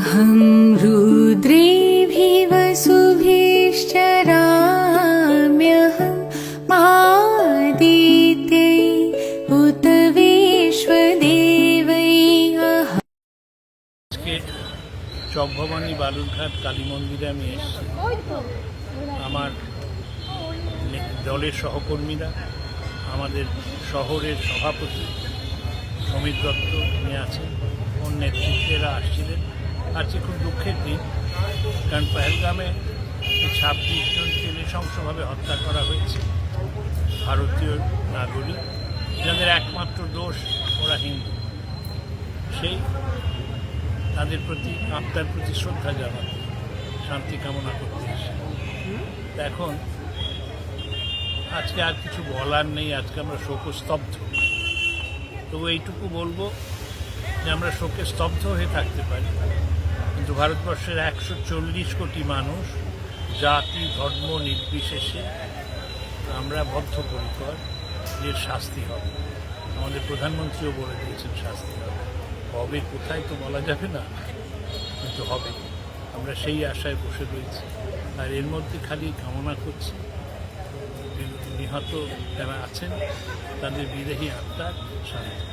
अहं रुद्रेभिः वसुभिश्चराम्यहं मादित्यै उत विश्वदेवै अहम् আজকে চকভবানী বালুরঘাট কালী মন্দিরে আমি এসেছি আমার নে- দলের সহকর্মীরা আমাদের শহরের সভাপতি সমীর দত্ত উনি আছেন ওর নেতৃত্বেরা আসছিলেন আজকে খুব দুঃখের দিন, কারণ পেহেলগামে ছাব্বিশ জনকে নৃশংসভাবে হত্যা করা হয়েছে ভারতীয় নাগরিক, যাদের একমাত্র দোষ ওরা হিন্দু। সেই তাদের প্রতি, আত্মার প্রতি শ্রদ্ধা জানাতে শান্তি কামনা করতে এসে এখন আজকে আর কিছু বলার নেই, আজকে আমরা শোকস্তব্ধ তবু এইটুকু বলব যে আমরা শোকে স্তব্ধ হয়ে থাকতে পারি। কিন্তু ভারতবর্ষের একশো চল্লিশ কোটি মানুষ জাতি, ধর্ম নির্বিশেষে আমরা বদ্ধপরিকর যে শাস্তি হবে। আমাদের প্রধানমন্ত্রীও বলে দিয়েছেন শাস্তি হবে। হবে কোথায় তো বলা যাবে না, কিন্তু হবে। আমরা সেই আশায় বসে রয়েছি। আর এর মধ্যে খালি কামনা করছি, নিহত যারা আছেন, তাদের বিদেহী আত্মার শান্তি